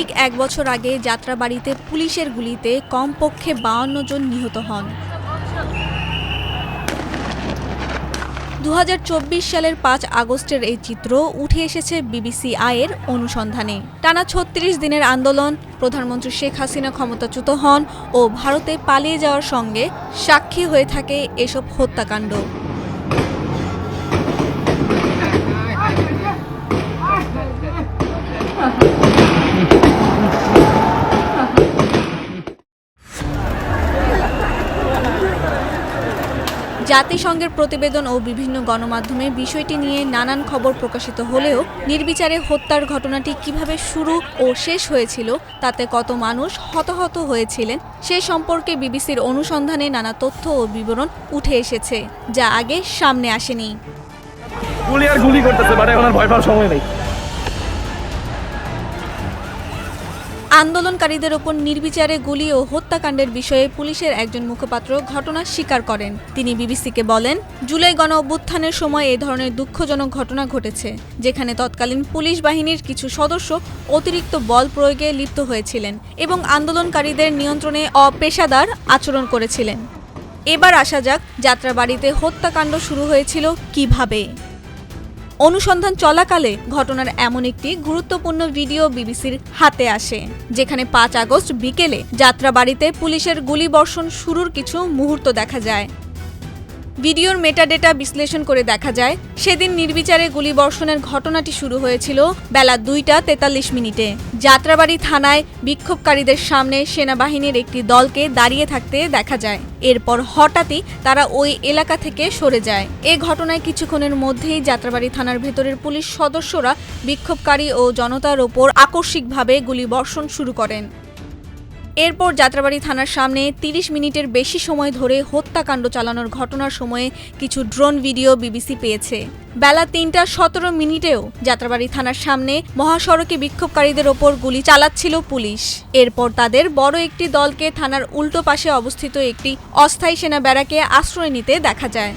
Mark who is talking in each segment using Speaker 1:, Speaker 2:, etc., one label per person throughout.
Speaker 1: এক বছর আগে যাত্রাবাড়িতে পুলিশের গুলিতে কমপক্ষে বাউন্ন জন নিহত হন। দু হাজার চব্বিশ সালের পাঁচ আগস্টের এই চিত্র উঠে এসেছে বিবিসি আয়ের অনুসন্ধানে। টানা ছত্রিশ দিনের আন্দোলন, প্রধানমন্ত্রী শেখ হাসিনা ক্ষমতাচ্যুত হন ও ভারতে পালিয়ে যাওয়ার সঙ্গে সাক্ষী হয়ে থাকে এসব হত্যাকাণ্ড। জাতিসংঘের প্রতিবেদন ও বিভিন্ন গণমাধ্যমে বিষয়টি নিয়ে নানান খবর প্রকাশিত হলেও নির্বিচারে হত্যার ঘটনাটি কীভাবে শুরু ও শেষ হয়েছিল, তাতে কত মানুষ হতাহত হয়েছিলেন, সে সম্পর্কে বিবিসির অনুসন্ধানে নানা তথ্য ও বিবরণ উঠে এসেছে, যা আগে সামনে আসেনি।
Speaker 2: গুলি আর গুলি করতেছে বাট এখন আর ভয় পাওয়ার সময় নেই।
Speaker 1: আন্দোলনকারীদের ওপর নির্বিচারে গুলি ও হত্যাকাণ্ডের বিষয়ে পুলিশের একজন মুখপাত্র ঘটনা স্বীকার করেন। তিনি বিবিসিকে বলেন, জুলাই গণ অভ্যুত্থানের সময় এ ধরনের দুঃখজনক ঘটনা ঘটেছে, যেখানে তৎকালীন পুলিশ বাহিনীর কিছু সদস্য অতিরিক্ত বল প্রয়োগে লিপ্ত হয়েছিলেন এবং আন্দোলনকারীদের নিয়ন্ত্রণে অপেশাদার আচরণ করেছিলেন। এবার আসা যাক, যাত্রাবাড়িতে হত্যাকাণ্ড শুরু হয়েছিল কীভাবে। অনুসন্ধান চলাকালে ঘটনার এমন একটি গুরুত্বপূর্ণ ভিডিও বিবিসির হাতে আসে, যেখানে পাঁচ আগস্ট বিকেলে যাত্রাবাড়িতে পুলিশের গুলিবর্ষণ শুরুর কিছু মুহূর্ত দেখা যায়। ভিডিওর মেটাডেটা বিশ্লেষণ করে দেখা যায়, সেদিন নির্বিচারে গুলিবর্ষণের ঘটনাটি শুরু হয়েছিল বেলা দুইটা তেতাল্লিশ মিনিটে। যাত্রাবাড়ি থানায় বিক্ষোভকারীদের সামনে সেনাবাহিনীর একটি দলকে দাঁড়িয়ে থাকতে দেখা যায়। এরপর হঠাৎই তারা ওই এলাকা থেকে সরে যায়। এ ঘটনায় কিছুক্ষণের মধ্যেই যাত্রাবাড়ি থানার ভেতরের পুলিশ সদস্যরা বিক্ষোভকারী ও জনতার ওপর আকস্মিকভাবে গুলিবর্ষণ শুরু করেন। এরপর যাত্রাবাড়ি থানার সামনে ৩০ মিনিটের বেশি সময় ধরে হত্যাকাণ্ড চালানোর ঘটনার সময়ে কিছু ড্রোন ভিডিও বিবিসি পেয়েছে। বেলা তিনটা সতেরো মিনিটেও যাত্রাবাড়ি থানার সামনে মহাসড়কে বিক্ষোভকারীদের ওপর গুলি চালাচ্ছিল পুলিশ। এরপর তাদের বড় একটি দলকে থানার উল্টো পাশে অবস্থিত একটি অস্থায়ী সেনা ব্যারাকে আশ্রয় নিতে দেখা যায়।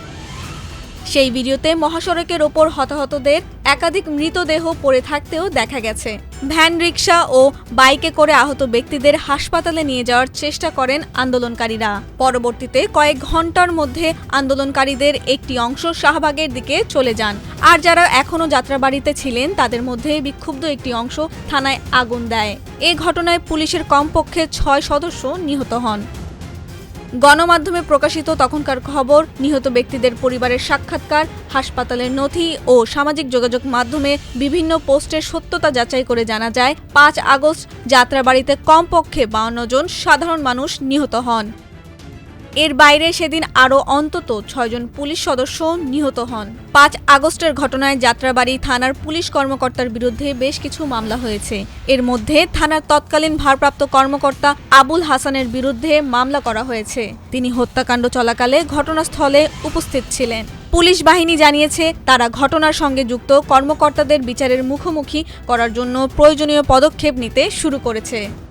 Speaker 1: সেই ভিডিওতে মহাসড়কের ওপর হতাহতদের একাধিক মৃতদেহ পড়ে থাকতেও দেখা গেছে। ভ্যান রিক্সা ও বাইকে করে আহত ব্যক্তিদের হাসপাতালে নিয়ে যাওয়ার চেষ্টা করেন আন্দোলনকারীরা। পরবর্তীতে কয়েক ঘণ্টার মধ্যে আন্দোলনকারীদের একটি অংশ শাহবাগের দিকে চলে যান। আর যারা এখনও যাত্রাবাড়িতে ছিলেন, তাদের মধ্যে বিক্ষুব্ধ একটি অংশ থানায় আগুন দেয়। এ ঘটনায় পুলিশের কমপক্ষে ছয় সদস্য নিহত হন। গণমাধ্যমে প্রকাশিত তখনকার খবর, নিহত ব্যক্তিদের পরিবারের সাক্ষাৎকার, হাসপাতালের নথি ও সামাজিক যোগাযোগ মাধ্যমে বিভিন্ন পোস্টের সত্যতা যাচাই করে জানা যায়, পাঁচ আগস্ট যাত্রাবাড়িতে কমপক্ষে বাউন্ন জন সাধারণ মানুষ নিহত হন। এর বাইরে সেদিন আরও অন্তত ছয়জন পুলিশ সদস্য নিহত হন। পাঁচ আগস্টের ঘটনায় যাত্রাবাড়ি থানার পুলিশ কর্মকর্তার বিরুদ্ধে বেশ কিছু মামলা হয়েছে। এর মধ্যে থানার তৎকালীন ভারপ্রাপ্ত কর্মকর্তা আবুল হাসানের বিরুদ্ধে মামলা করা হয়েছে। তিনি হত্যাকাণ্ড চলাকালে ঘটনাস্থলে উপস্থিত ছিলেন। পুলিশ বাহিনী জানিয়েছে, তারা ঘটনার সঙ্গে যুক্ত কর্মকর্তাদের বিচারের মুখোমুখি করার জন্য প্রয়োজনীয় পদক্ষেপ নিতে শুরু করেছে।